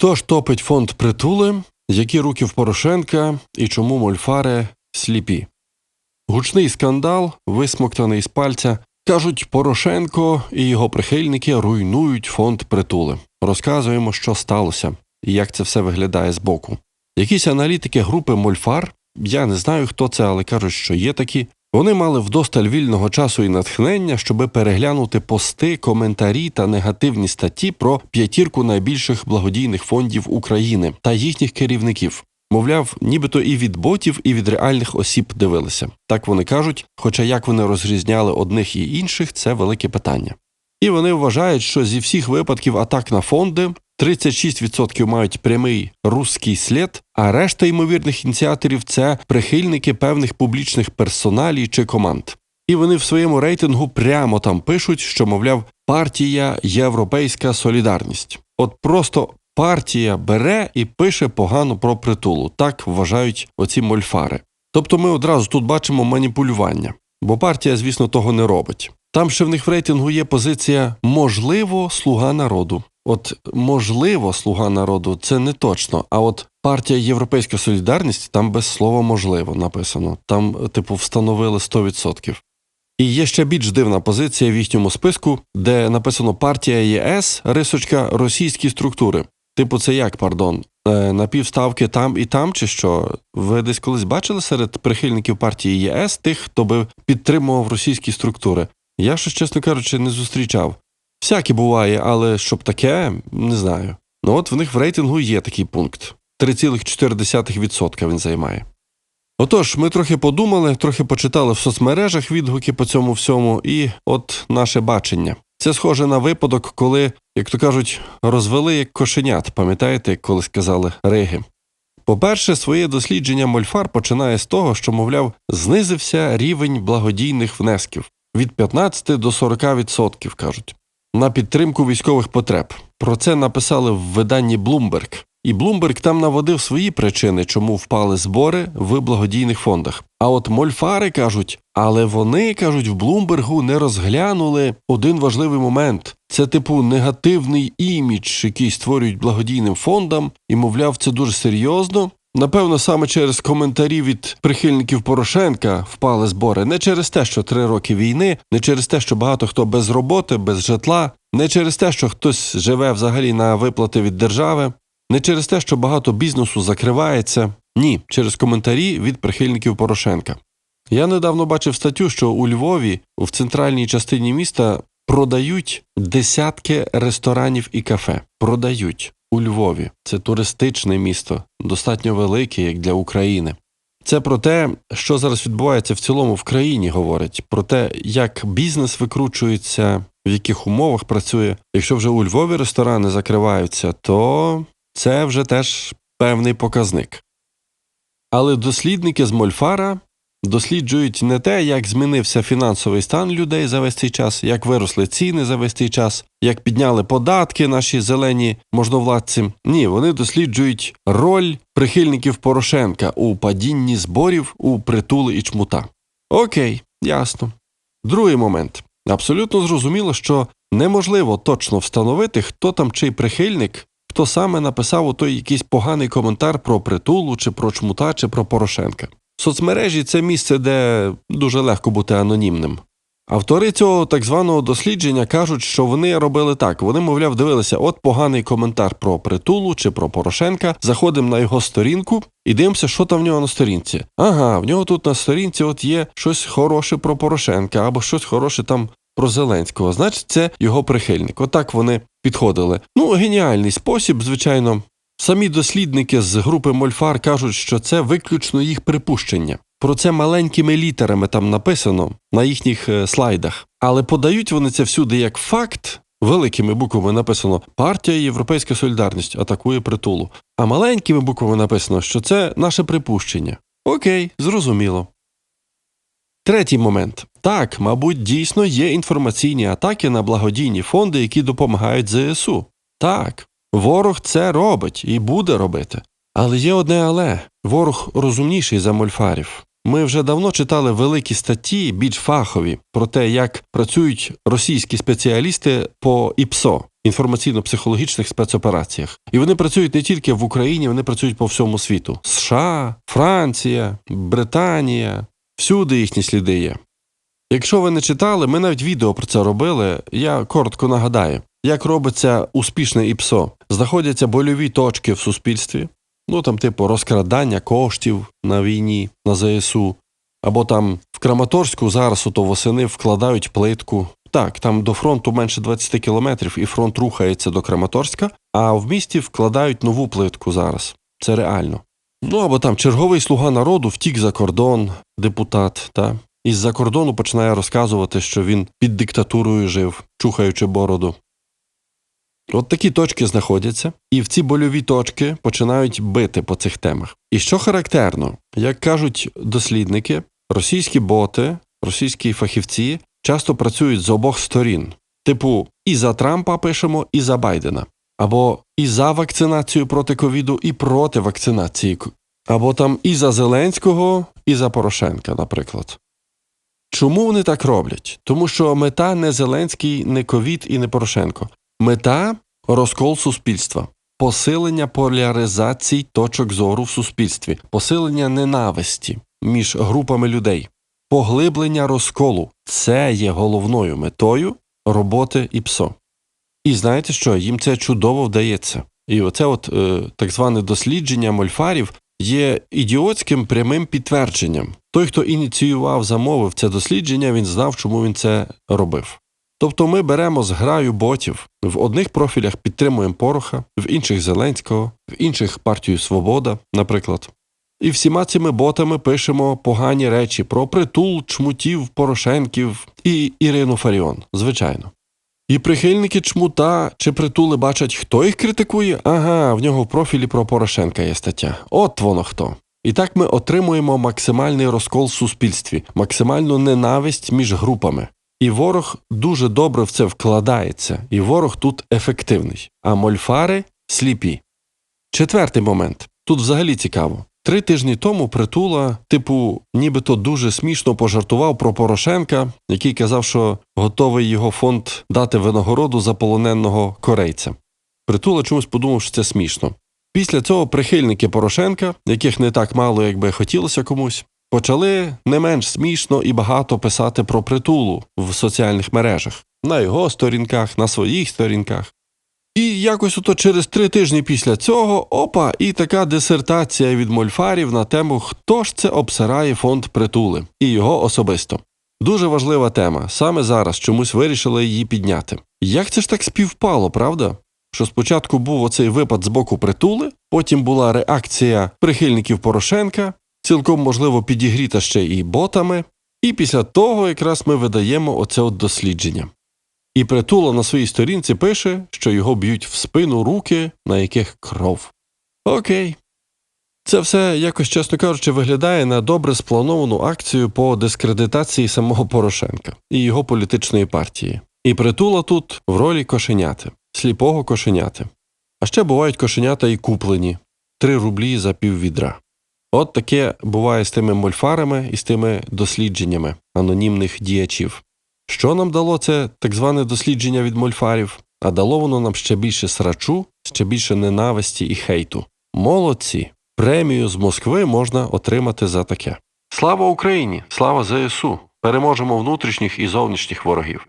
Хто ж топить фонд притули? Які руки в Порошенка і чому мольфари сліпі? Гучний скандал, висмоктаний з пальця. Кажуть, Порошенко і його прихильники руйнують фонд притули. Розказуємо, що сталося і як це все виглядає збоку. Якісь аналітики групи Мольфар, я не знаю, хто це, але кажуть, що є такі. Вони мали вдосталь вільного часу і натхнення, щоби переглянути пости, коментарі та негативні статті про п'ятірку найбільших благодійних фондів України та їхніх керівників. Мовляв, нібито і від ботів, і від реальних осіб дивилися. Так вони кажуть, хоча як вони розрізняли одних і інших, це велике питання. І вони вважають, що зі всіх випадків атак на фонди 36% мають прямий русський слід, а решта ймовірних ініціаторів це прихильники певних публічних персоналій чи команд. І вони в своєму рейтингу прямо там пишуть, що, мовляв, партія Європейська Солідарність. От просто партія бере і пише погано про притулу. Так вважають оці мольфари. Тобто ми одразу тут бачимо маніпулювання, бо партія, звісно, того не робить. Там ще в них в рейтингу є позиція можливо, слуга народу. От можливо, слуга народу це не точно. А от партія Європейська Солідарність там без слова можливо написано. Там, типу, встановили 100%. І є ще більш дивна позиція в їхньому списку, де написано партія ЄС, рисочка російські структури. Типу, це як, пардон, е, напівставки там і там, чи що? Ви десь колись бачили серед прихильників партії ЄС тих, хто би підтримував російські структури? Я щось, чесно кажучи, не зустрічав. Всяке буває, але щоб таке, не знаю. Ну от в них в рейтингу є такий пункт 3,4% він займає. Отож, ми трохи подумали, трохи почитали в соцмережах відгуки по цьому всьому, і от наше бачення. Це схоже на випадок, коли, як то кажуть, розвели як кошенят, пам'ятаєте, як колись казали Риги. По-перше, своє дослідження Мольфар починає з того, що, мовляв, знизився рівень благодійних внесків від 15 до 40%, кажуть, на підтримку військових потреб. Про це написали в виданні Bloomberg. І Bloomberg там наводив свої причини, чому впали збори в благодійних фондах. А от мольфари кажуть, але вони кажуть, в Блумбергу не розглянули один важливий момент: це типу негативний імідж, який створюють благодійним фондам, і мовляв, це дуже серйозно. Напевно, саме через коментарі від прихильників Порошенка впали збори, не через те, що три роки війни, не через те, що багато хто без роботи, без житла, не через те, що хтось живе взагалі на виплати від держави, не через те, що багато бізнесу закривається, ні, через коментарі від прихильників Порошенка. Я недавно бачив статтю, що у Львові, в центральній частині міста, продають десятки ресторанів і кафе. Продають у Львові. Це туристичне місто, достатньо велике, як для України. Це про те, що зараз відбувається в цілому в країні, говорить, про те, як бізнес викручується, в яких умовах працює. Якщо вже у Львові ресторани закриваються, то це вже теж певний показник. Але дослідники з Мольфара досліджують не те, як змінився фінансовий стан людей за весь цей час, як виросли ціни за весь цей час, як підняли податки наші зелені можновладці. Ні, вони досліджують роль прихильників Порошенка у падінні зборів у притули і чмута. Окей, ясно. Другий момент. Абсолютно зрозуміло, що неможливо точно встановити, хто там чий прихильник хто саме написав у той якийсь поганий коментар про притулу, чи про чмута, чи про Порошенка. Соцмережі це місце, де дуже легко бути анонімним. Автори цього так званого дослідження кажуть, що вони робили так. Вони, мовляв, дивилися, от поганий коментар про притулу чи про Порошенка. Заходимо на його сторінку і дивимося, що там в нього на сторінці. Ага, в нього тут на сторінці от є щось хороше про Порошенка або щось хороше там про Зеленського. Значить, це його прихильник. Отак вони підходили. Ну, геніальний спосіб, звичайно. Самі дослідники з групи Мольфар кажуть, що це виключно їх припущення. Про це маленькими літерами там написано на їхніх е, слайдах. Але подають вони це всюди як факт. Великими буквами написано Партія Європейська Солідарність атакує притулу. А маленькими буквами написано, що це наше припущення. Окей, зрозуміло. Третій момент. Так, мабуть, дійсно є інформаційні атаки на благодійні фонди, які допомагають ЗСУ. Так, ворог це робить і буде робити. Але є одне але ворог розумніший за мольфарів. Ми вже давно читали великі статті, більш фахові, про те, як працюють російські спеціалісти по ІПСО інформаційно-психологічних спецопераціях. І вони працюють не тільки в Україні, вони працюють по всьому світу: США, Франція, Британія, всюди їхні сліди є. Якщо ви не читали, ми навіть відео про це робили. Я коротко нагадаю, як робиться успішне ІПСО. Знаходяться больові точки в суспільстві, ну там, типу, розкрадання коштів на війні, на ЗСУ, або там в Краматорську зараз ото восени вкладають плитку. Так, там до фронту менше 20 кілометрів, і фронт рухається до Краматорська, а в місті вкладають нову плитку зараз. Це реально. Ну або там черговий слуга народу втік за кордон, депутат, та із-за кордону починає розказувати, що він під диктатурою жив, чухаючи бороду. От такі точки знаходяться, і в ці больові точки починають бити по цих темах. І що характерно, як кажуть дослідники, російські боти, російські фахівці часто працюють з обох сторін. Типу, і за Трампа пишемо, і за Байдена. Або і за вакцинацію проти ковіду, і проти вакцинації. Або там і за Зеленського, і за Порошенка, наприклад. Чому вони так роблять? Тому що мета не Зеленський, не ковід і не Порошенко. Мета розкол суспільства, посилення поляризації точок зору в суспільстві, посилення ненависті між групами людей, поглиблення розколу це є головною метою роботи ІПСО. І знаєте що? Їм це чудово вдається. І оце от е, так зване дослідження мольфарів є ідіотським прямим підтвердженням. Той, хто ініціював, замовив це дослідження, він знав, чому він це робив. Тобто ми беремо зграю ботів, в одних профілях підтримуємо Пороха, в інших Зеленського, в інших партію Свобода, наприклад. І всіма цими ботами пишемо погані речі про притул, чмутів, Порошенків і Ірину Фаріон, звичайно. І прихильники чмута чи притули бачать, хто їх критикує? Ага, в нього в профілі про Порошенка є стаття. От воно хто. І так ми отримуємо максимальний розкол в суспільстві, максимальну ненависть між групами. І ворог дуже добре в це вкладається, і ворог тут ефективний, а мольфари сліпі. Четвертий момент тут взагалі цікаво. Три тижні тому притула, типу, нібито дуже смішно пожартував про Порошенка, який казав, що готовий його фонд дати винагороду за полоненого корейця. Притула чомусь подумав, що це смішно. Після цього прихильники Порошенка, яких не так мало, як би хотілося комусь, почали не менш смішно і багато писати про притулу в соціальних мережах, на його сторінках, на своїх сторінках. І якось ото через три тижні після цього опа, і така дисертація від мольфарів на тему, хто ж це обсирає фонд притули, і його особисто. Дуже важлива тема. Саме зараз чомусь вирішили її підняти. Як це ж так співпало, правда? Що спочатку був оцей випад з боку притули, потім була реакція прихильників Порошенка, цілком можливо підігріта ще і ботами, і після того якраз ми видаємо оце от дослідження. І притула на своїй сторінці пише, що його б'ють в спину руки, на яких кров. Окей. Це все якось, чесно кажучи, виглядає на добре сплановану акцію по дискредитації самого Порошенка і його політичної партії. І притула тут в ролі кошеняти, сліпого кошеняти. А ще бувають кошенята і куплені три рублі за піввідра. От таке буває з тими мольфарами і з тими дослідженнями анонімних діячів. Що нам дало це так зване дослідження від мольфарів? А дало воно нам ще більше срачу, ще більше ненависті і хейту. Молодці! Премію з Москви можна отримати за таке. Слава Україні! Слава ЗСУ! Переможемо внутрішніх і зовнішніх ворогів.